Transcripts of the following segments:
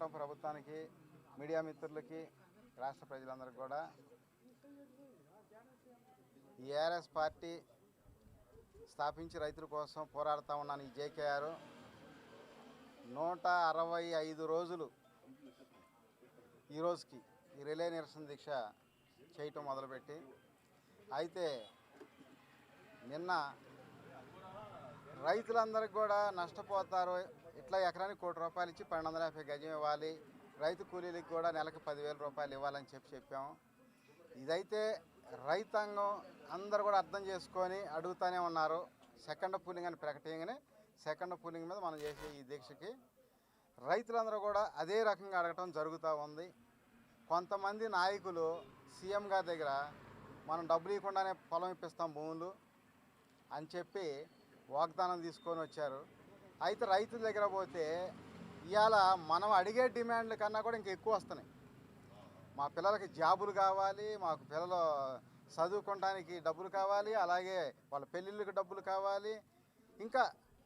కూటమి ప్రభుత్వానికి మీడియా మిత్రులకి రాష్ట్ర ప్రజలందరికీ కూడా ఈ ఏఆర్ఎస్ పార్టీ స్థాపించి రైతుల కోసం పోరాడుతూ ఉన్నాను ఈ జేకేఆర్. నూట అరవై ఐదు రోజులు ఈ రోజుకి ఈ రిలే నిరసన దీక్ష చేయటం మొదలుపెట్టి అయితే నిన్న రైతులందరికీ కూడా నష్టపోతారు ఇట్లా ఎకరానికి కోటి రూపాయలు ఇచ్చి పన్నెండు వందల యాభై గజం ఇవ్వాలి. రైతు కూలీలకు కూడా నెలకు పదివేల రూపాయలు ఇవ్వాలని చెప్పి చెప్పాము ఇదైతే రైతాంగం అందరు కూడా అర్థం చేసుకొని అడుగుతూనే ఉన్నారు. సెకండ్ పూలింగ్ అని ప్రకటించగానే సెకండ్ పూలింగ్ మీద మనం చేసే ఈ దీక్షకి రైతులందరూ కూడా అదే రకంగా అడగటం జరుగుతూ ఉంది. కొంతమంది నాయకులు సీఎం గారి దగ్గర మనం డబ్బులు ఇవ్వకుండానే పొలం ఇప్పిస్తాం భూములు అని చెప్పి వాగ్దానం తీసుకొని వచ్చారు. అయితే రైతుల దగ్గర పోతే ఇవాళ మనం అడిగే డిమాండ్ల కన్నా కూడా ఇంకా ఎక్కువ వస్తున్నాయి. మా పిల్లలకి జాబులు కావాలి మాకు పిల్లలు చదువుకోవడానికి డబ్బులు కావాలి అలాగే వాళ్ళ పెళ్ళిళ్ళకి డబ్బులు కావాలి. ఇంకా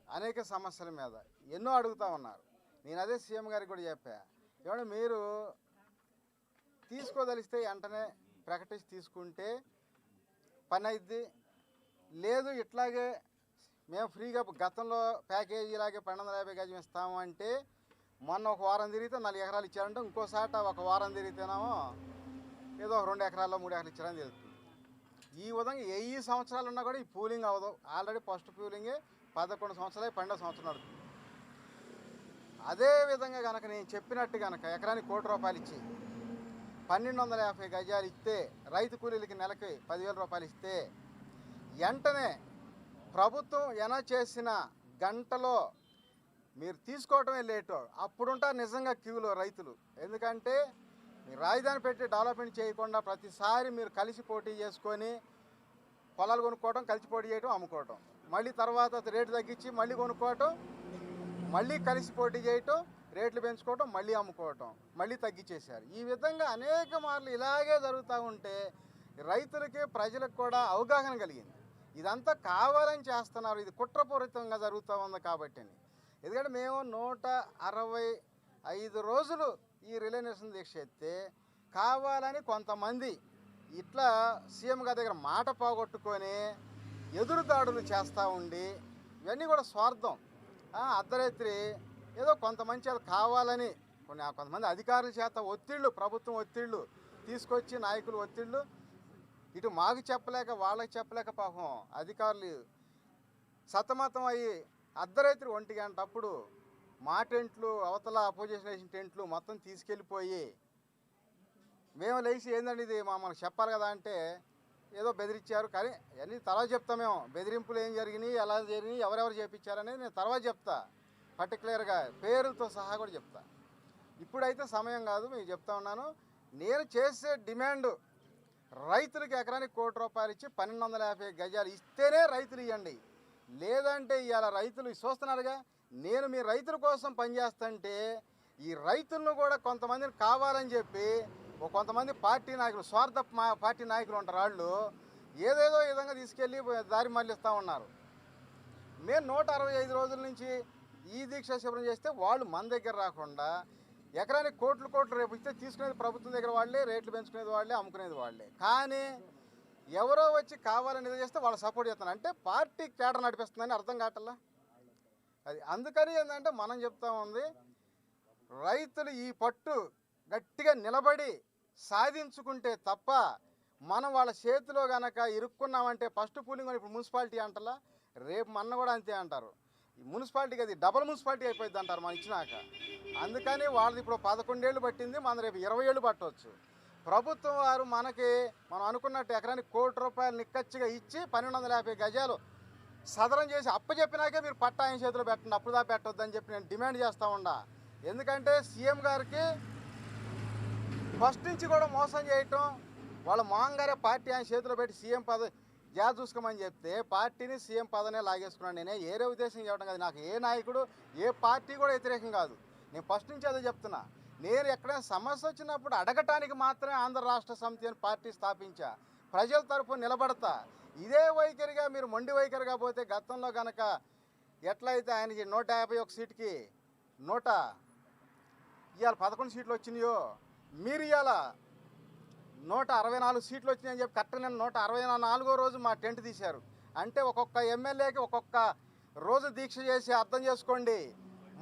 అనేక సమస్యల మీద ఎన్నో అడుగుతూ ఉన్నారు. నేను అదే సీఎం గారికి కూడా చెప్పా ఏమంటే మీరు తీసుకోదలిస్తే వెంటనే ప్రకటించి తీసుకుంటే పని అయిద్ది. లేదు ఇట్లాగే మేము ఫ్రీగా గతంలో ప్యాకేజీ ఇలాగే పన్నెండు వందల యాభై గజం ఇస్తాము అంటే మొన్న ఒక వారం తిరిగితే నాలుగు ఎకరాలు ఇచ్చారంటే ఇంకోసాట ఒక వారం తిరిగితేనేమో ఏదో ఒక రెండు ఎకరాల్లో మూడు ఎకరాలు ఇచ్చారని తెలుస్తుంది. ఈ విధంగా వెయ్యి సంవత్సరాలు ఉన్నా కూడా ఈ పూలింగ్ అవ్వదు. ఆల్రెడీ ఫస్ట్ పూలింగే పదకొండు సంవత్సరాలు పన్నెండు సంవత్సరం నడుతుంది. అదే విధంగా కనుక నేను చెప్పినట్టు కనుక ఎకరానికి కోటి రూపాయలు ఇచ్చి పన్నెండు వందల యాభై గజాలు ఇస్తే రైతు కూలీలకి నెలకి పదివేల రూపాయలు ఇస్తే వెంటనే ప్రభుత్వం ఎన చేసిన గంటలో మీరు తీసుకోవటమే లేటు. అప్పుడుంటా నిజంగా క్యూలో రైతులు. ఎందుకంటే మీరు రాజధాని పెట్టి డెవలప్మెంట్ చేయకుండా ప్రతిసారి మీరు కలిసి పోటీ చేసుకొని పొలాలు కొనుక్కోవడం కలిసి పోటీ చేయడం అమ్ముకోవటం. మళ్ళీ తర్వాత రేటు తగ్గించి మళ్ళీ కొనుక్కోవటం మళ్ళీ కలిసి పోటీ చేయటం రేట్లు పెంచుకోవటం మళ్ళీ అమ్ముకోవటం మళ్ళీ తగ్గించేశారు. ఈ విధంగా అనేక మార్లు ఇలాగే జరుగుతూ ఉంటే రైతులకి ప్రజలకు కూడా అవగాహన కలిగింది. ఇదంతా కావాలని చేస్తున్నారు. ఇది కుట్రపూరితంగా జరుగుతూ ఉంది కాబట్టి అని ఎందుకంటే మేము నూట అరవై ఐదు రోజులు ఈ రిలైనేషన్ దీక్ష ఎత్తే కావాలని కొంతమంది ఇట్లా సీఎం గారి దగ్గర మాట పోగొట్టుకొని ఎదురుదాడులు చేస్తూ ఉండి ఇవన్నీ కూడా స్వార్థం. అర్ధరాత్రి ఏదో కొంతమంది అది కావాలని కొన్ని కొంతమంది అధికారుల చేత ఒత్తిళ్ళు ప్రభుత్వం ఒత్తిళ్ళు తీసుకొచ్చి నాయకులు ఒత్తిళ్ళు ఇటు మాకు చెప్పలేక వాళ్ళకి చెప్పలేక పాపం అధికారులు సతమతం అయ్యి అర్ధరాత్రి ఒంటి గంట అప్పుడు మా టెంట్లు అవతల అపోజిషన్ వేసిన టెంట్లు మొత్తం తీసుకెళ్ళిపోయి మేము లేచి ఏందండి ఇది? మా మనకు చెప్పాలి కదా అంటే ఏదో బెదిరించారు. కానీ అన్నీ తర్వాత చెప్తా మేము. బెదిరింపులు ఏం జరిగినాయి ఎలా జరిగినాయి ఎవరెవరు చేపించారనేది నేను తర్వాత చెప్తా. పర్టికులర్గా పేరులతో సహా కూడా చెప్తా. ఇప్పుడైతే సమయం కాదు మీకు చెప్తా ఉన్నాను. నేను చేసే డిమాండ్ రైతులకు ఎకరానికి కోటి రూపాయలు ఇచ్చి పన్నెండు వందల యాభై గజాలు ఇస్తేనే రైతులు ఇవ్వండి లేదంటే ఇవాళ రైతులు చూస్తున్నారుగా నేను మీ రైతుల కోసం పనిచేస్తుంటే ఈ రైతులను కూడా కొంతమందిని కావాలని చెప్పి ఒక కొంతమంది పార్టీ నాయకులు స్వార్థ పార్టీ నాయకులు ఉంటారు వాళ్ళు ఏదేదో విధంగా తీసుకెళ్ళి దారి మళ్ళిస్తూ ఉన్నారు. మేము నూట అరవై ఐదు రోజుల నుంచి ఈ దీక్ష శిబిరం చేస్తే వాళ్ళు మన దగ్గర రాకుండా ఎకరానికి కోట్లు కోట్లు రేపు ఇస్తే తీసుకునేది ప్రభుత్వం దగ్గర వాళ్ళే రేట్లు పెంచుకునేది వాళ్ళే అమ్ముకునేది వాళ్ళే. కానీ ఎవరో వచ్చి కావాలని చేస్తే వాళ్ళు సపోర్ట్ చేస్తాను అంటే పార్టీ కేటర్ నడిపిస్తుందని అర్థం కావట్లా? అది అందుకని ఏంటంటే మనం చెప్తా ఉంది రైతులు ఈ పట్టు గట్టిగా నిలబడి సాధించుకుంటే తప్ప మనం వాళ్ళ చేతిలో కనుక ఇరుక్కున్నామంటే ఫస్ట్ పూలింగ్ ఇప్పుడు మున్సిపాలిటీ అంటలా రేపు మొన్న కూడా అంతే అంటారు. మున్సిపాలిటీకి అది డబల్ మున్సిపాలిటీ అయిపోయింది అంటారు మనం ఇచ్చినాక. అందుకని వాళ్ళది ఇప్పుడు పదకొండేళ్ళు పట్టింది మన రేపు ఇరవై ఏళ్ళు పట్టవచ్చు ప్రభుత్వం వారు మనకి మనం అనుకున్నట్టు ఎకరానికి కోటి రూపాయలు నిక్కచ్చిగా ఇచ్చి పన్నెండు వందల యాభై గజాలు సదరం చేసి అప్పు చెప్పినాకే మీరు పట్టా ఆయన చేతిలో పెట్టండి అప్పుడు దా పెట్టొద్దని చెప్పి నేను డిమాండ్ చేస్తూ ఉండా. ఎందుకంటే సీఎం గారికి ఫస్ట్ నుంచి కూడా మోసం చేయటం వాళ్ళ మాంగారే పార్టీ ఆయన చేతిలో పెట్టి సీఎం పదవి జా చూసుకోమని చెప్తే పార్టీని సీఎం పదనే లాగేసుకున్నాను. నేనే ఏరే ఉద్దేశం చెప్పడం కాదు. నాకు ఏ నాయకుడు ఏ పార్టీ కూడా వ్యతిరేకం కాదు. నేను ఫస్ట్ నుంచి అదే చెప్తున్నా. నేను ఎక్కడైనా సమస్య వచ్చినప్పుడు అడగటానికి మాత్రమే ఆంధ్ర రాష్ట్ర సమితి అని పార్టీ స్థాపించా. ప్రజల తరపున నిలబడతా. ఇదే వైఖరిగా మీరు మొండి వైఖరిగా పోతే గతంలో కనుక ఎట్లయితే ఆయనకి నూట యాభై ఒక సీట్కి నూట ఇవాళ పదకొండు సీట్లు వచ్చినాయో మీరు ఇవాళ నూట అరవై నాలుగు సీట్లు వచ్చినాయని చెప్పి కరెక్ట్ నేను నూట అరవై నాలుగో రోజు మా టెంట్ తీశారు. అంటే ఒక్కొక్క ఎమ్మెల్యేకి ఒక్కొక్క రోజు దీక్ష చేసి అర్థం చేసుకోండి.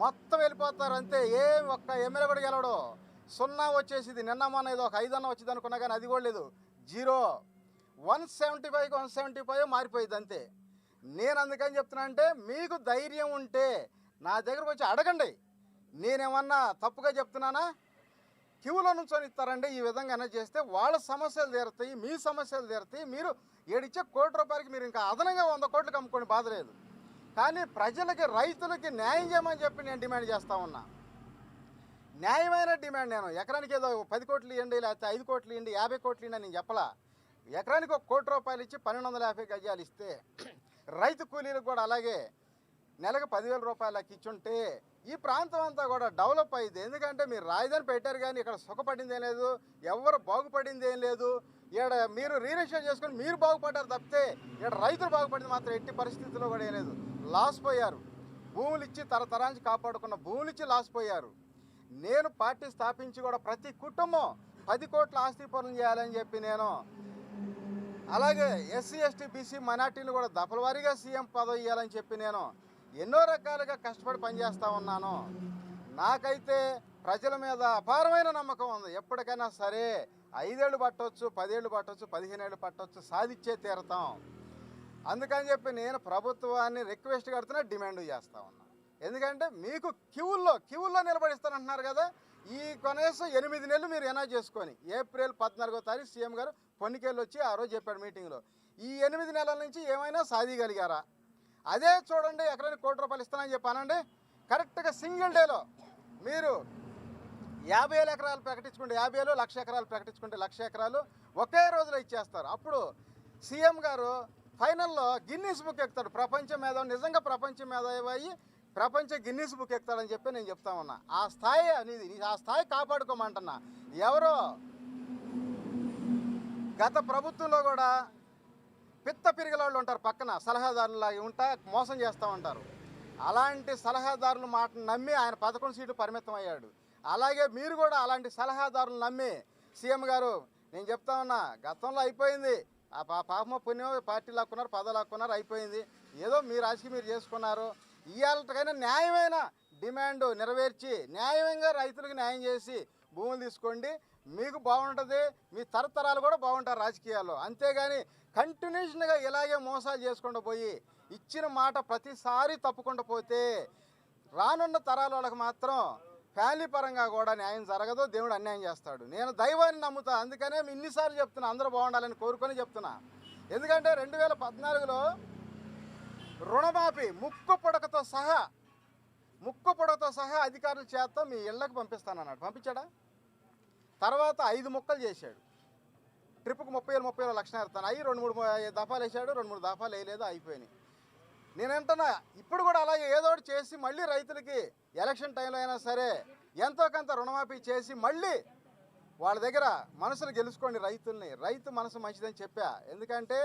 మొత్తం వెళ్ళిపోతారు అంతే. ఏ ఒక్క ఎమ్మెల్యే కూడా గెలవడు. సున్నా వచ్చేసింది. నిన్న మొన్న ఇది ఒక ఐదన్న వచ్చింది అనుకున్నా కానీ అది కూడా లేదు. జీరో. వన్ సెవెంటీ ఫైవ్కి వన్ సెవెంటీ ఫైవ్ మారిపోయింది అంతే. నేను అందుకని చెప్తున్నా అంటే మీకు ధైర్యం ఉంటే నా దగ్గరకు వచ్చి అడగండి. నేనేమన్నా తప్పుగా చెప్తున్నానా? క్యూలో నుంచొని ఇస్తారండి ఈ విధంగా చేస్తే వాళ్ళ సమస్యలు తీరుతాయి మీ సమస్యలు తీరుతాయి. మీరు ఏడిచ్చే కోటి రూపాయలకి మీరు ఇంకా అదనంగా వంద కోట్లకు అమ్ముకొని బాధ లేదు. కానీ ప్రజలకి రైతులకి న్యాయం చేయమని చెప్పి నేను డిమాండ్ చేస్తా ఉన్నా. న్యాయమైన డిమాండ్ నేను. ఎకరానికి ఏదో పది కోట్లు ఇవ్వండి లేకపోతే ఐదు కోట్లు ఇవ్వండి యాభై కోట్లు ఇవ్వండి అని నేను చెప్పలా. ఎకరానికి ఒక కోటి రూపాయలు ఇచ్చి పన్నెండు వందల యాభై గజాలు ఇస్తే రైతు కూలీలకు కూడా అలాగే నెలకు పదివేల రూపాయలకి ఇచ్చుంటే ఈ ప్రాంతం అంతా కూడా డెవలప్ అయ్యింది ఎందుకంటే మీరు రాజధాని పెట్టారు కానీ ఇక్కడ సుఖపడింది ఏం లేదు ఎవరు బాగుపడింది ఏం లేదు. ఇక్కడ మీరు రీరిజిస్టర్ చేసుకొని మీరు బాగుపడ్డారు తప్పితే ఇక్కడ రైతులు బాగుపడింది మాత్రం ఎట్టి పరిస్థితుల్లో కూడా ఏం లేదు. లాస్ పోయారు. భూములు ఇచ్చి తరతరానికి కాపాడుకున్న భూములు ఇచ్చి లాస్ పోయారు. నేను పార్టీ స్థాపించి కూడా ప్రతి కుటుంబం పది కోట్ల ఆస్తి పనులు చేయాలని చెప్పి నేను అలాగే ఎస్సీ ఎస్టీ బీసీ మైనార్టీలు కూడా దఫలవారీగా సీఎం పదవి ఇవ్వాలని చెప్పి నేను ఎన్నో రకాలుగా కష్టపడి పనిచేస్తూ ఉన్నాను. నాకైతే ప్రజల మీద అపారమైన నమ్మకం ఉంది. ఎప్పటికైనా సరే ఐదేళ్ళు పట్టవచ్చు పదేళ్ళు పట్టవచ్చు పదిహేనేళ్ళు పట్టవచ్చు సాధించే తీరతాం. అందుకని చెప్పి నేను ప్రభుత్వాన్ని రిక్వెస్ట్ కడుతున్నా డిమాండ్ చేస్తా ఉన్నాను ఎందుకంటే మీకు క్యూల్లో క్యూల్లో నిలబడిస్తానంటున్నారు కదా ఈ కనీసం ఎనిమిది నెలలు మీరు ఎనా చేసుకొని ఏప్రిల్ పద్నాలుగో తారీఖు సీఎం గారు పొన్నికేళ్ళు వచ్చి ఆ రోజు చెప్పాడు మీటింగ్లో. ఈ ఎనిమిది నెలల నుంచి ఏమైనా సాధిగలిగారా అదే చూడండి ఎకరానికి కోటి రూపాయలు ఇస్తానని చెప్పానండి. కరెక్ట్గా సింగిల్ డేలో మీరు యాభై వేల ఎకరాలు ప్రకటించుకుంటే యాభై వేలు లక్ష ఎకరాలు ప్రకటించుకుంటే లక్ష ఎకరాలు ఒకే రోజులో ఇచ్చేస్తారు. అప్పుడు సీఎం గారు ఫైనల్లో గిన్నీస్ బుక్ ఎక్కుతాడు. ప్రపంచ మేధావి నిజంగా ప్రపంచ మేధావి అయ్యి ప్రపంచ గిన్నీస్ బుక్ ఎక్కుతాడని చెప్పి నేను చెప్తా ఉన్నా. ఆ స్థాయి అనేది ఆ స్థాయి కాపాడుకోమంటున్నా. ఎవరో గత ప్రభుత్వంలో కూడా పిత్త పిరిగల వాళ్ళు ఉంటారు పక్కన సలహాదారులాగా ఉంటా మోసం చేస్తూ ఉంటారు అలాంటి సలహాదారుల మాటను నమ్మి ఆయన పదకొండు సీట్లు పరిమితం అయ్యాడు. అలాగే మీరు కూడా అలాంటి సలహాదారులు నమ్మి సీఎం గారు నేను చెప్తా ఉన్నా గతంలో అయిపోయింది. ఆ పా- పాపమ పుణ్యం పార్టీ లాక్కున్నారు పదవి లాక్కున్నారు అయిపోయింది. ఏదో మీ రాజకీయం మీరు చేసుకున్నారు. ఇవాళకైనా న్యాయమైన డిమాండ్ నెరవేర్చి న్యాయంగా రైతులకు న్యాయం చేసి భూములు తీసుకోండి. మీకు బాగుంటుంది మీ తరతరాలు కూడా బాగుంటారు రాజకీయాల్లో. అంతేగాని కంటిన్యూషన్గా ఇలాగే మోసాలు చేసుకుంటూ పోయి ఇచ్చిన మాట ప్రతిసారి తప్పకుండా పోతే రానున్న తరాల వాళ్ళకి మాత్రం ఫ్యామిలీ పరంగా కూడా న్యాయం జరగదు దేవుడు అన్యాయం చేస్తాడు. నేను దైవాన్ని నమ్ముతా అందుకనే ఇన్నిసార్లు చెప్తున్నా అందరూ బాగుండాలని కోరుకొని చెప్తున్నా. ఎందుకంటే రెండు వేల పద్నాలుగులో రుణమాఫీ ముక్కు పొడకతో సహా ముక్కు పొడకతో సహా అధికారుల చేత మీ ఇళ్ళకు పంపిస్తానన్నాడు. పంపించాడా? తర్వాత ఐదు ముక్కలు చేశాడు. ట్రిప్కి ముప్పై వేలు ముప్పై వేలు లక్షణ ఎడతాను అవి రెండు మూడు దఫాలు వేసాడు రెండు మూడు దఫాలు వేయలేదు అయిపోయినాయి. నేనంటున్నా ఇప్పుడు కూడా అలాగే ఏదో ఒకటి చేసి మళ్ళీ రైతులకి ఎలక్షన్ టైంలో అయినా సరే ఎంతో కొంత రుణమాఫీ చేసి మళ్ళీ వాళ్ళ దగ్గర మనసులు గెలుచుకోండి రైతుల్ని. రైతు మనసు మంచిదని చెప్పా. ఎందుకంటే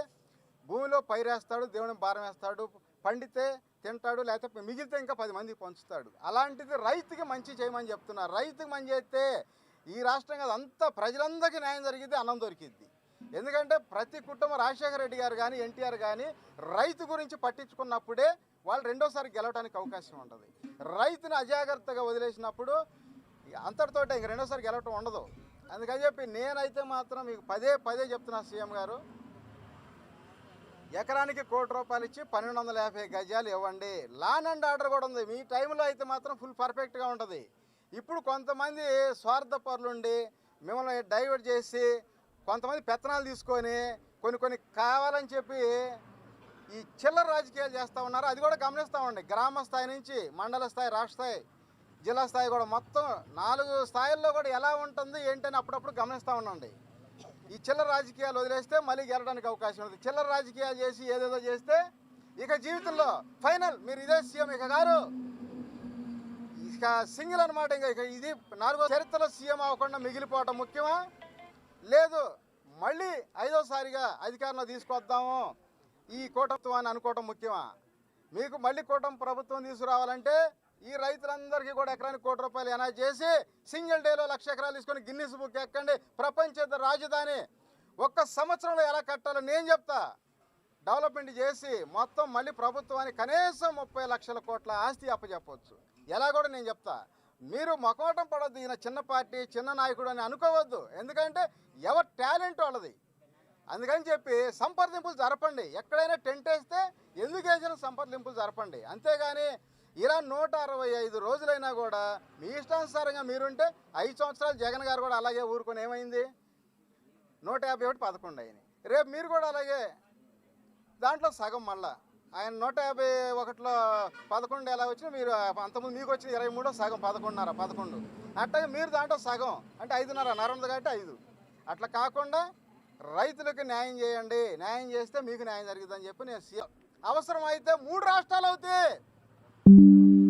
భూమిలో పైరేస్తాడు దేవుని భారం వేస్తాడు పండితే తింటాడు లేకపోతే మిగిలితే ఇంకా పది మందికి పంచుతాడు. అలాంటిది రైతుకి మంచి చేయమని చెప్తున్నా. రైతుకి మంచి చేస్తే ఈ రాష్ట్రం కాదు అంతా ప్రజలందరికీ న్యాయం జరిగింది అన్నం దొరికిద్ది ఎందుకంటే ప్రతి కుటుంబం రాజశేఖర రెడ్డి గారు కానీ ఎన్టీఆర్ కానీ రైతు గురించి పట్టించుకున్నప్పుడే వాళ్ళు రెండోసారి గెలవడానికి అవకాశం ఉంటుంది. రైతుని అజాగ్రత్తగా వదిలేసినప్పుడు అంతటితోటి ఇంక రెండోసారి గెలవటం ఉండదు. అందుకని చెప్పి నేనైతే మాత్రం మీకు పదే పదే చెప్తున్నా సీఎం గారు. ఎకరానికి కోటి రూపాయలు ఇచ్చి పన్నెండు వందల యాభై గజాలు ఇవ్వండి. లాన్ అండ్ ఆర్డర్ కూడా ఉంది. మీ టైంలో అయితే మాత్రం ఫుల్ పర్ఫెక్ట్గా ఉంటుంది. ఇప్పుడు కొంతమంది స్వార్థపరులుండి మిమ్మల్ని డైవర్ట్ చేసి కొంతమంది పెత్తనాలు తీసుకొని కొన్ని కొన్ని కావాలని చెప్పి ఈ చిల్లర రాజకీయాలు చేస్తూ ఉన్నారు. అది కూడా గమనిస్తామండి గ్రామ స్థాయి నుంచి మండల స్థాయి రాష్ట్ర స్థాయి జిల్లా స్థాయి కూడా మొత్తం నాలుగు స్థాయిల్లో కూడా ఎలా ఉంటుంది ఏంటని అప్పుడప్పుడు గమనిస్తూ ఉండండి. ఈ చిల్లర రాజకీయాలు వదిలేస్తే మళ్ళీ గెలడానికి అవకాశం ఉంది. చిల్లర రాజకీయాలు చేసి ఏదేదో చేస్తే ఇక జీవితంలో ఫైనల్. మీరు ఇదే సీఎం ఇక గారు. ఇక సింగిల్ అనమాట ఇంకా ఇక ఇది నాలుగో చరిత్రలో సీఎం అవ్వకుండా మిగిలిపోవటం ముఖ్యమా? లేదు. మళ్ళీ ఐదోసారిగా అధికారంలో తీసుకొద్దాము. ఈ కూటమిత్వం అని అనుకోవటం ముఖ్యమా? మీకు మళ్ళీ కూటమి ప్రభుత్వం తీసుకురావాలంటే ఈ రైతులందరికీ కూడా ఎకరానికి కోటి రూపాయలు ఎనా చేసి సింగిల్ డేలో లక్ష ఎకరాలు తీసుకొని గిన్నిస్ బుక్ ఎక్కండి. ప్రపంచ రాజధాని. ఒక్క సంవత్సరంలో ఎలా కట్టాలో నేను చెప్తా. డెవలప్మెంట్ చేసి మొత్తం మళ్ళీ ప్రభుత్వానికి కనీసం ముప్పై లక్షల కోట్ల ఆస్తి అప్పచెప్పవచ్చు ఎలా కూడా నేను చెప్తా. మీరు మొకోటం పడద్దు ఈయన చిన్న పార్టీ చిన్న నాయకుడు అని అనుకోవద్దు. ఎందుకంటే ఎవరి టాలెంట్ వాళ్ళది. అందుకని చెప్పి సంప్రదింపులు జరపండి. ఎక్కడైనా టెంట్ వేస్తే ఎందుకు వేసిన సంప్రదింపులు జరపండి. అంతేగాని ఇలా నూట అరవై ఐదు రోజులైనా కూడా మీ ఇష్టానుసారంగా మీరుంటే ఐదు సంవత్సరాలు జగన్ గారు కూడా అలాగే ఊరుకొని ఏమైంది? నూట యాభై ఒకటి పదకొండు అయినాయి. రేపు మీరు కూడా అలాగే దాంట్లో సగం మళ్ళా ఆయన నూట యాభై ఒకటిలో పదకొండు ఎలా వచ్చినా మీరు అంతకుముందు మీకు వచ్చిన ఇరవై మూడో సగం పదకొండున్నర పదకొండు. అట్లాగే మీరు దాంట్లో సగం అంటే ఐదున్నర నరంది కాబట్టి ఐదు. అట్లా కాకుండా రైతులకు న్యాయం చేయండి న్యాయం చేస్తే మీకు న్యాయం జరుగుతుందని చెప్పి నేను సీఎం అవసరం అయితే మూడు రాష్ట్రాలు అవుతాయి.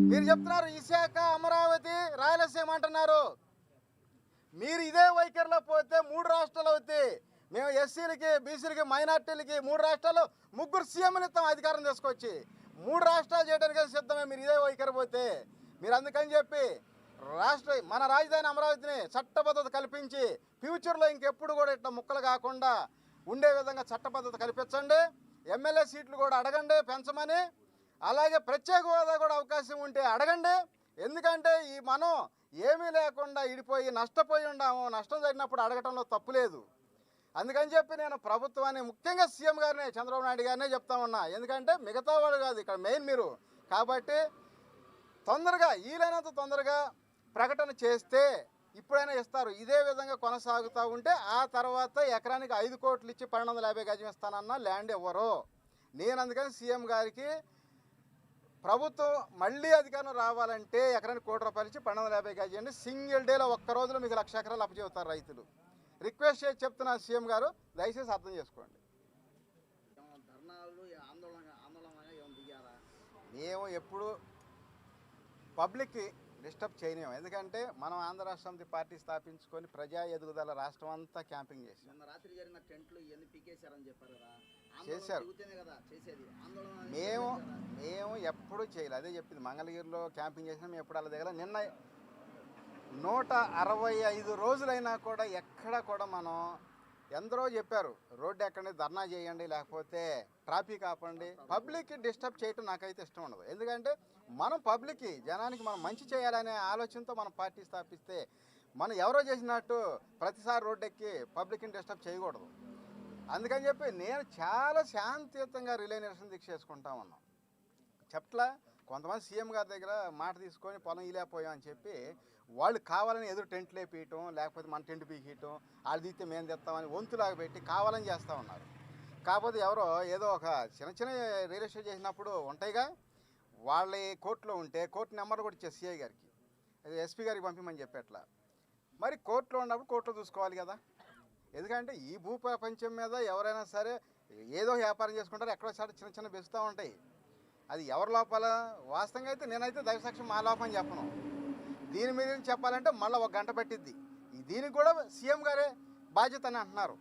మీరు చెప్తున్నారు విశాఖ అమరావతి రాయలసీమ అంటున్నారు. మీరు ఇదే వైఖరిలో పోతే మూడు రాష్ట్రాలు అవుతాయి. మేము ఎస్సీలకి బీసీలకి మైనార్టీలకి మూడు రాష్ట్రాలు ముగ్గురు సీఎంలు ఇస్తాం అధికారం తీసుకొచ్చి. మూడు రాష్ట్రాలు చేయడానికి సిద్ధమే? మీరు ఇదే వైఖరి పోతే మీరు అందుకని చెప్పి రాష్ట్ర మన రాజధాని అమరావతిని చట్టబద్ధత కల్పించి ఫ్యూచర్లో ఇంకెప్పుడు కూడా ఇట్లా ముక్కలు కాకుండా ఉండే విధంగా చట్టబద్ధత కల్పించండి. ఎమ్మెల్యే సీట్లు కూడా అడగండి పెంచమని. అలాగే ప్రత్యేక హోదా కూడా అవకాశం ఉంటే అడగండి. ఎందుకంటే ఈ మనం ఏమీ లేకుండా ఇడిపోయి నష్టపోయి ఉండాము నష్టం జరిగినప్పుడు అడగటంలో తప్పు లేదు. అందుకని చెప్పి నేను ప్రభుత్వాన్ని ముఖ్యంగా సీఎం గారిని చంద్రబాబు నాయుడు గారినే చెప్తా ఉన్నా. ఎందుకంటే మిగతా వాళ్ళు కాదు ఇక్కడ మెయిన్ మీరు. కాబట్టి తొందరగా వీలైనంత తొందరగా ప్రకటన చేస్తే ఇప్పుడైనా ఇస్తారు. ఇదే విధంగా కొనసాగుతూ ఉంటే ఆ తర్వాత ఎకరానికి ఐదు కోట్లు ఇచ్చి పన్నెండు వందల యాభై గజం ఇస్తానన్నా ల్యాండ్ ఇవ్వరు నేను అందుకని సీఎం గారికి ప్రభుత్వం మళ్ళీ అధికారం రావాలంటే ఎకరానికి కోటి రూపాయలు ఇచ్చి పన్నెండు వందల యాభై గజం అండి సింగిల్ డేలో ఒక్క రోజులో మీకు లక్ష ఎకరాలు అప్పచెబుతారు రైతులు. రిక్వెస్ట్ చేసి చెప్తున్నా సీఎం గారు దయచేసి అర్థం చేసుకోండి. మేము ఎప్పుడు పబ్లిక్కి డిస్టర్బ్ చేయలేము ఎందుకంటే మనం ఆంధ్ర రాష్ట్ర సమితి పార్టీ స్థాపించుకొని ప్రజా ఎదుగుదల రాష్ట్రం అంతా క్యాంపింగ్ చేసాం నిన్న రాత్రి జరిగిన టెంట్లు ఇవన్నీ పీకేశారని చెప్పారు కదా. చేశారు. దిగుతేనే కదా చేసేది. ఆందోళన మేము? మేము ఎప్పుడూ చేయలేదు. అదే చెప్పింది. మంగళగిరిలో క్యాంపింగ్ చేసినా మేము ఎప్పుడు అలా దిగల నిన్న నూట అరవై ఐదు రోజులైనా కూడా ఎక్కడ కూడా మనం ఎందరో చెప్పారు రోడ్డు ఎక్కడి ధర్నా చేయండి లేకపోతే ట్రాఫిక్ ఆపండి పబ్లిక్కి డిస్టర్బ్ చేయటం నాకైతే ఇష్టం ఉండదు. ఎందుకంటే మనం పబ్లిక్కి జనానికి మనం మంచి చేయాలనే ఆలోచనతో మనం పార్టీ స్థాపిస్తే మనం ఎవరో చేసినట్టు ప్రతిసారి రోడ్డు ఎక్కి పబ్లిక్ని డిస్టర్బ్ చేయకూడదు. అందుకని చెప్పి నేను చాలా శాంతియుతంగా రిలే నిరసన దీక్ష చేసుకుంటా ఉన్నాం చెప్పట్లా కొంతమంది సీఎం గారి దగ్గర మాట తీసుకొని పొలం ఇలేకపోయాం అని చెప్పి వాళ్ళు కావాలని ఎదురు టెంట్లు వేపియటం లేకపోతే మన టెంట్ పీకియటం వాళ్ళు తీస్తే మేము తెస్తామని వంతులాగా పెట్టి కావాలని చేస్తూ ఉన్నారు. కాకపోతే ఎవరో ఏదో ఒక చిన్న చిన్న రియల్ ఎస్టేట్ చేసినప్పుడు ఉంటాయిగా వాళ్ళ కోర్టులో ఉంటే కోర్టు నెంబర్ కూడా ఇచ్చే సిఐ గారికి. అది ఎస్పీ గారికి పంపిమని చెప్పేట్లా. మరి కోర్టులో ఉన్నప్పుడు కోర్టులో చూసుకోవాలి కదా. ఎందుకంటే ఈ భూ ప్రపంచం మీద ఎవరైనా సరే ఏదో వ్యాపారం చేసుకుంటారు ఎక్కడో సార్ చిన్న చిన్న బెస్తుతూ ఉంటాయి. అది ఎవరి లోపల? వాస్తవంగా అయితే నేనైతే దైవసాక్ష్యం మా లోపం చెప్పను. దీని మీద చెప్పాలంటే మళ్ళీ ఒక గంట పట్టిద్ది. దీనికి కూడా సీఎం గారే బాధ్యత అని అంటున్నారు.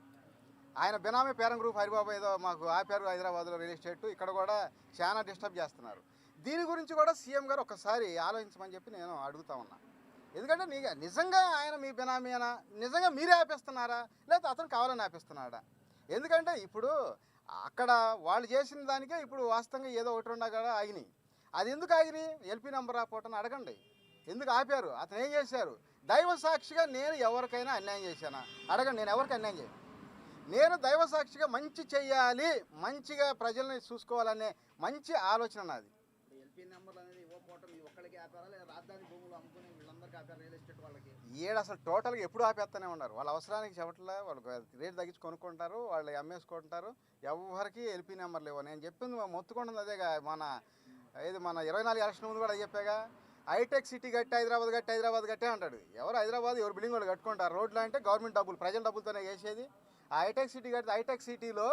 ఆయన బినామీ పేరం గ్రూప్ హరిబాబు ఏదో మాకు ఆపారు హైదరాబాద్లో రియల్ ఎస్టేట్ ఇక్కడ కూడా చాలా డిస్టర్బ్ చేస్తున్నారు. దీని గురించి కూడా సీఎం గారు ఒకసారి ఆలోచించమని చెప్పి నేను అడుగుతా ఉన్నా. ఎందుకంటే నీ నిజంగా ఆయన మీ బినామీ నిజంగా మీరే ఆపేస్తున్నారా? లేదా అతను కావాలని ఆపేస్తున్నాడా? ఎందుకంటే ఇప్పుడు అక్కడ వాళ్ళు చేసిన దానికే ఇప్పుడు వాస్తవంగా ఏదో ఒకటి ఉన్నా కూడా ఆగినాయి. అది ఎందుకు ఆగినాయి? ఎల్పీ నెంబర్ ఆపోవటం అడగండి. ఎందుకు ఆపారు? అతను ఏం చేశారు? దైవ సాక్షిగా నేను ఎవరికైనా అన్యాయం చేశానా? అడగండి నేను ఎవరికి అన్యాయం చేయను నేను దైవ సాక్షిగా మంచి చెయ్యాలి మంచిగా ప్రజల్ని చూసుకోవాలనే మంచి ఆలోచన నాది. నెంబర్లు ఈడ అసలు టోటల్గా ఎప్పుడు ఆపేస్తూనే ఉన్నారు. వాళ్ళ అవసరానికి చెప్పట్లే వాళ్ళు రేట్ తగ్గించి కొనుక్కుంటారు వాళ్ళు అమ్మేసుకుంటారు. ఎవరికి ఎల్పీ నెంబర్ లేవు నేను చెప్పింది మొత్తుకుంటుంది అదేగా మన ఏది మన ఇరవై నాలుగు ఎలక్షన్ ముందు కూడా చెప్పాగా. హైటెక్ సిటీ కట్టి హైదరాబాద్ కట్టి హైదరాబాద్ కట్టే అంటాడు. ఎవరు హైదరాబాద్ ఎవరు బిల్డింగ్ వాళ్ళు కట్టుకుంటారు? రోడ్లు అంటే గవర్నమెంట్ డబ్బులు ప్రజల డబ్బులతోనే వేసేది ఆ హైటెక్ సిటీ కట్టి హైటెక్ సిటీలో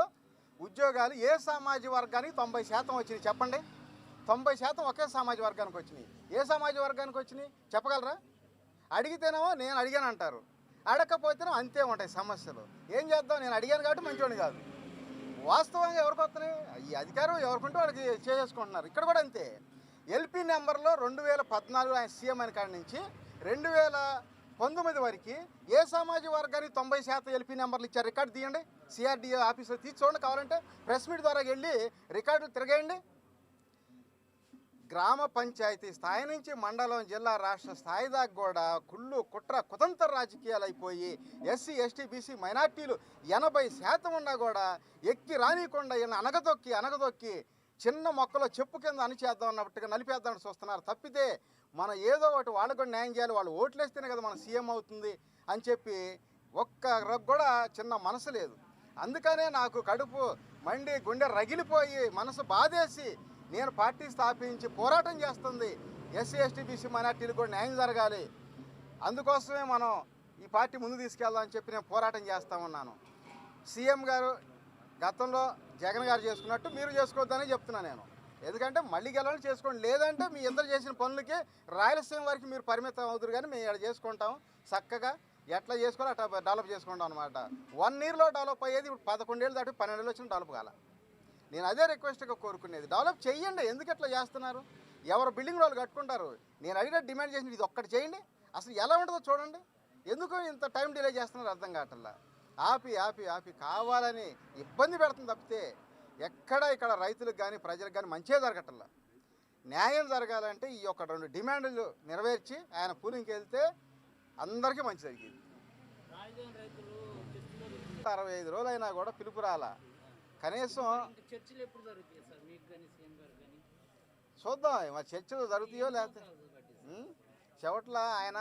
ఉద్యోగాలు ఏ సామాజిక వర్గానికి తొంభై శాతం వచ్చినాయి? చెప్పండి. తొంభై శాతం ఒకే సామాజిక వర్గానికి వచ్చినాయి. ఏ సామాజిక వర్గానికి వచ్చినాయి? చెప్పగలరా? అడిగితేనేమో నేను అడిగాను అంటారు. అడగకపోతేనేమో అంతే ఉంటాయి సమస్యలు. ఏం చేద్దాం? నేను అడిగాను కాబట్టి మంచివాడిని కాదు. వాస్తవంగా ఎవరికి వస్తున్నాయి? ఈ అధికారం ఎవరికుంటే వాళ్ళకి చేసుకుంటున్నారు ఇక్కడ కూడా అంతే. ఎల్పీ నెంబర్లో రెండు వేల పద్నాలుగు ఆయన సీఎం అని కాడి నుంచి రెండు వేల పంతొమ్మిది వరకు ఏ సామాజిక వర్గానికి తొంభై శాతం ఎల్పీ నెంబర్లు ఇచ్చారు? రికార్డు తీయండి. సిఆర్డీఏ ఆఫీసులో తీసి చూడండి కావాలంటే. ప్రెస్ మీట్ ద్వారా వెళ్ళి రికార్డులు తిరగేయండి. గ్రామ పంచాయతీ స్థాయి నుంచి మండలం జిల్లా రాష్ట్ర స్థాయి దాకా కూడా కుళ్ళు కుట్ర కుతంత్ర రాజకీయాలు అయిపోయి ఎస్సీ ఎస్టీ బీసీ మైనార్టీలు ఎనభై శాతం ఉన్నా కూడా ఎక్కి రానికుండా ఈయన అనగదొక్కి అనగదొక్కి చిన్న మొక్కలో చెప్పు కింద అణిచేద్దాం అన్నట్టుగా నలిపేద్దామని చూస్తున్నారు. తప్పితే మనం ఏదో ఒకటి వాళ్ళకు కూడా న్యాయం చేయాలి. వాళ్ళు ఓట్లేస్తేనే కదా మన సీఎం అవుతుంది అని చెప్పి ఒక్క కూడా చిన్న మనసు లేదు. అందుకనే నాకు కడుపు మండి గుండె రగిలిపోయి మనసు బాధేసి నేను పార్టీ స్థాపించి పోరాటం చేస్తుంది. ఎస్సీ ఎస్టీ బీసీ మైనార్టీలు కూడా న్యాయం జరగాలి. అందుకోసమే మనం ఈ పార్టీ ముందు తీసుకెళ్దాం అని చెప్పి నేను పోరాటం చేస్తా ఉన్నాను. సీఎం గారు గతంలో జగన్ గారు చేసుకున్నట్టు మీరు చేసుకోవద్దని చెప్తున్నాను నేను. ఎందుకంటే మళ్ళీ గెలవాలని చేసుకోండి. లేదంటే మీ ఇద్దరు చేసిన పనులకి రాయలసీమ వరకు మీరు పరిమితం అవుతారు కానీ మేము ఇక్కడ చేసుకుంటాం. చక్కగా ఎట్లా చేసుకోవాలో అట్లా డెవలప్ చేసుకుంటాం అనమాట వన్ ఇయర్లో డెవలప్ అయ్యేది ఇప్పుడు పదకొండేళ్ళు దాటి పన్నెండేళ్ళు వచ్చిన డెవలప్ కాల. నేను అదే రిక్వెస్ట్గా కోరుకునేది. డెవలప్ చేయండి ఎందుకు ఎట్లా చేస్తున్నారు? ఎవరు బిల్డింగ్ వాళ్ళు కట్టుకుంటారు? నేను అడిగిన డిమాండ్ చేసిన ఇది ఒక్కటి చేయండి. అసలు ఎలా ఉంటుందో చూడండి. ఎందుకు ఇంత టైం డిలే చేస్తున్నారు అర్థం కావట్లా? ఆపి ఆపి ఆపి కావాలని ఇబ్బంది పెడుతుంది తప్పితే ఎక్కడ ఇక్కడ రైతులకు కానీ ప్రజలకు కానీ మంచిగా జరగటల్లా న్యాయం జరగాలంటే ఈ యొక్క రెండు డిమాండ్లు నెరవేర్చి ఆయన పూలింగ్కి వెళ్తే అందరికీ మంచి జరిగింది. అరవై ఐదు రోజులు అయినా కూడా పిలుపు రాలా కనీసం చూద్దాం మరి చర్చలు జరుగుతాయో లేకపోతే? చెవట్ల ఆయన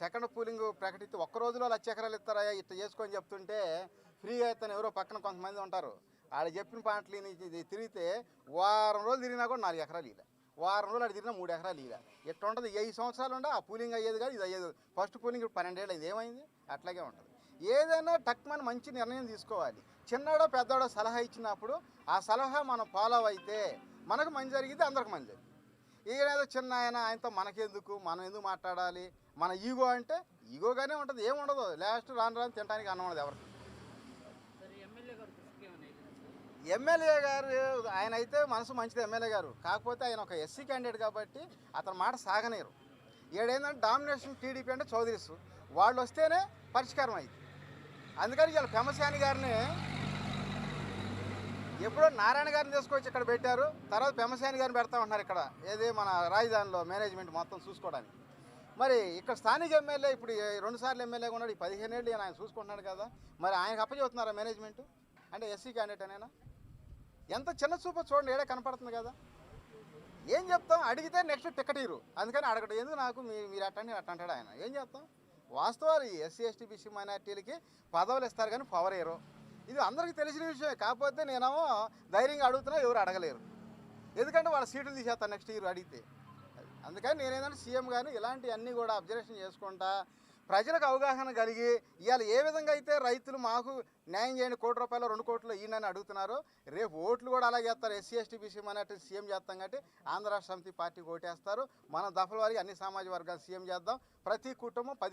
సెకండ్ పూలింగ్ ప్రకటిస్తే ఒక్క రోజులో లక్ష ఎకరాలు ఇస్తారా ఇట్లా చేసుకొని చెప్తుంటే ఫ్రీగా ఇస్తాను ఎవరో పక్కన కొంతమంది ఉంటారు. ఆడ చెప్పిన పాటలు ఇది తిరిగితే వారం రోజులు తిరిగినా కూడా నాలుగు ఎకరాలు ఇలా వారం రోజులు అటు తిరిగినా మూడు ఎకరాలు ఇలా ఎట్లా ఉంటుంది. ఐదు సంవత్సరాలు ఉండే ఆ పూలింగ్ అయ్యేది కాదు ఇది అయ్యేది. ఫస్ట్ పూలింగ్ ఇప్పుడు పన్నెండేళ్ళు అయింది. ఏమైంది? అట్లాగే ఉంటుంది. ఏదైనా టక్మని మంచి నిర్ణయం తీసుకోవాలి. చిన్నడో పెద్దోడో సలహా ఇచ్చినప్పుడు ఆ సలహా మనం ఫాలో అయితే మనకు మంచి జరిగితే అందరికి మంచి జరిగింది ఈయన ఏదో చిన్న ఆయన ఆయనతో మనకెందుకు? మనం ఎందుకు మాట్లాడాలి? మన ఈగో అంటే ఈగోగానే ఉంటుంది ఏముండదు లాస్ట్ రాను రాను తినడానికి అన్నం ఉండదు ఎవరికి. ఎమ్మెల్యే గారు ఆయన అయితే మనసు మంచిది ఎమ్మెల్యే గారు. కాకపోతే ఆయన ఒక ఎస్సీ క్యాండిడేట్ కాబట్టి అతని మాట సాగనీరు ఏడేందంటే డామినేషన్ టీడీపీ అంటే చౌదరీస్. వాళ్ళు వస్తేనే పరిష్కారం అయింది అందుకని ఇలా పెమశాని గారిని ఎప్పుడో నారాయణ గారిని తీసుకొచ్చి ఇక్కడ పెట్టారు. తర్వాత పెమశాని గారిని పెడతా ఉన్నారు ఇక్కడ. ఏది మన రాజధానిలో మేనేజ్మెంట్ మొత్తం చూసుకోవడానికి. మరి ఇక్కడ స్థానిక ఎమ్మెల్యే ఇప్పుడు ఈ రెండు సార్లు ఎమ్మెల్యేగా ఉన్నాడు. ఈ పదిహేను ఏళ్ళు ఆయన చూసుకుంటున్నాడు కదా. మరి ఆయనకు అప్పచెబుతున్నారా మేనేజ్మెంట్ అంటే ఎస్సీ క్యాండిడేట్ అనేనా? ఎంత చిన్న చూపు చూడండి ఏడే కనపడుతుంది కదా. ఏం చెప్తాం? అడిగితే నెక్స్ట్ టికెట్ ఇరు అందుకని అడగడం ఎందుకు నాకు? మీ మీరు అట్టండి అట్ట ఆయన. ఏం చెప్తాం? వాస్తవాలు ఈ ఎస్సీ ఎస్టీ బీసీ మైనార్టీలకి పదవులు ఇస్తారు కానీ పవర్ ఇయరు ఇది అందరికీ తెలిసిన విషయమే. కాకపోతే నేనేమో ధైర్యంగా అడుగుతున్నా ఎవరు అడగలేరు. ఎందుకంటే వాళ్ళ సీట్లు తీసేస్తాను నెక్స్ట్ ఇయర్ అడిగితే. అందుకని నేనేదంటే సీఎం గారిని ఇలాంటివన్నీ కూడా అబ్జర్వేషన్ చేసుకుంటా ప్రజలకు అవగాహన కలిగి ఇవాళ ఏ విధంగా అయితే రైతులు మాకు న్యాయం చేయండి కోటి రూపాయలు రెండు కోట్లు ఈయనని అడుగుతున్నారు రేపు ఓట్లు కూడా అలాగే చేస్తారు. SC ST BC minority CM చేస్తాం కాబట్టి ఆంధ్ర రాష్ట్ర సమితి పార్టీకి ఓటేస్తారు. మన దఫల వారికి అన్ని సామాజిక వర్గాలు సీఎం చేద్దాం. ప్రతి కుటుంబం పది